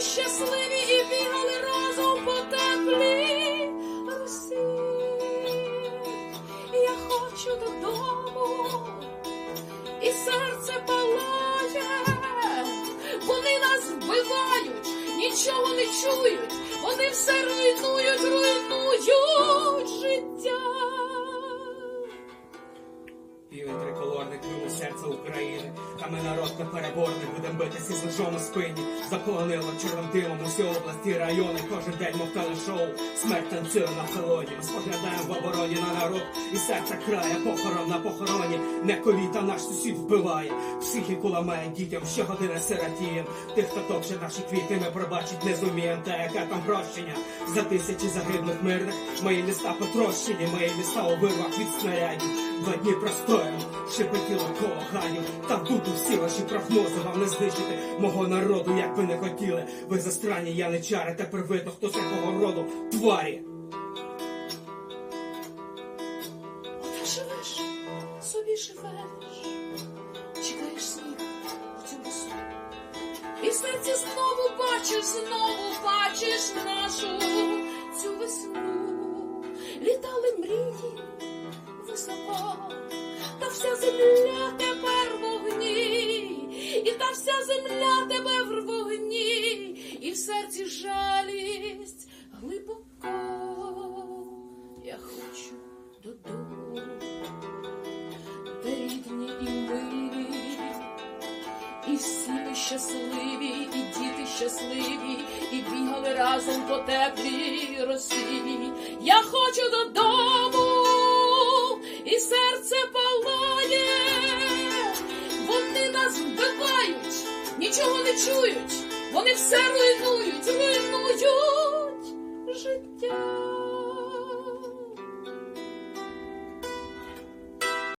щасливі і бігали разом по теплій Русі. Я хочу додому, і серце палає. Вони нас вбивають, нічого не чують, вони все руйнують, руйнують життя. Півень триколорний крило серце України, та ми народ непереборний, будем битися з лежом у спині. Заполонило чорним димом усі області, райони, кожен день мов телешоу. Смерть танцює на колоні. Ми споглядаємо в обороні на народ, і серце крає похорон на похороні. Не коліта наш сусід вбиває, психіку ламає дітям, щогодини сиротієм. Тих, хто топче наші квіти, ми пробачить не зумієм. Та яке там прощення за тисячі загиблих мирних. Мої міста потрощені, мої міста у вирвах від снарядів. Два дні простоємо, шепотіло коло ганів. Та вдуду всі ваші прогнози вам не знищити мого народу, як ви не хотіли. Ви застрані яничари, тепер видно, хто з якого роду тварі. Отак живеш, собі живеш, чекаєш сніг у цьому лісу. І серці знову бачиш, знову бачиш нашу цю весну. Літали мрії високо, та вся земля тепер в вогні, і та вся земля тебе в вогні, і в серці жалість глибоко. Я хочу додому, де рідні і милі, і всі ми щасливі, і діти щасливі, і бігали разом по теплій росі. Я хочу додому, чують, вони все руйнують,